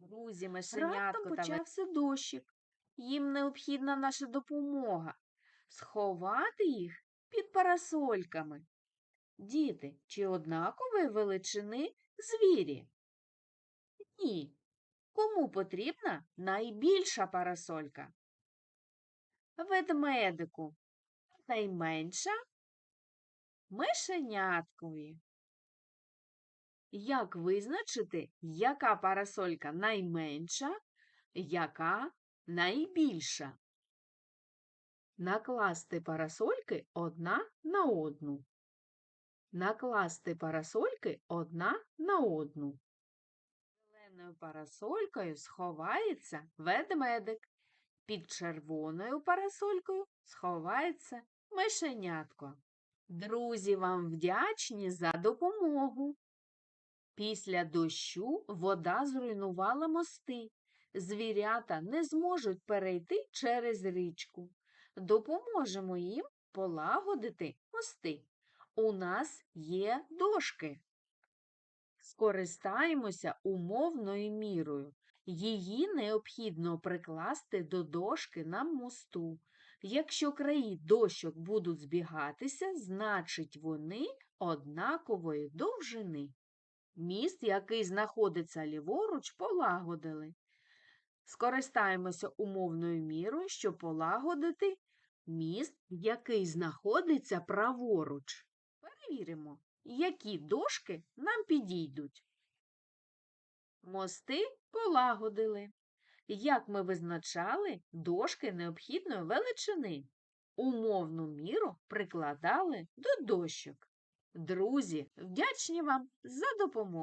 Друзі, Раптом та почався дощик. Їм необхідна наша допомога. Сховати їх під парасольками. Діти, чи однакової величини звірі? Ні. Кому потрібна найбільша парасолька? Ведмедику. Найменша мишеняткові. Як визначити, яка парасолька найменша, яка найбільша? Накласти парасольки одна на одну. Накласти парасольки одна на одну. Зеленою парасолькою сховається ведмедик. Під червоною парасолькою сховається мишенятко. Друзі вам вдячні за допомогу. Після дощу вода зруйнувала мости. Звірята не зможуть перейти через річку. Допоможемо їм полагодити мости. У нас є дошки. Скористаємося умовною мірою. Її необхідно прикласти до дошки на мосту. Якщо краї дощок будуть збігатися, значить вони однакової довжини. Міст, який знаходиться ліворуч, полагодили. Скористаємося умовною мірою, щоб полагодити міст, який знаходиться праворуч. Перевіримо, які дошки нам підійдуть. Мости полагодили. Як ми визначали дошки необхідної величини? Умовну міру прикладали до дощок. Друзі, вдячні вам за допомогу.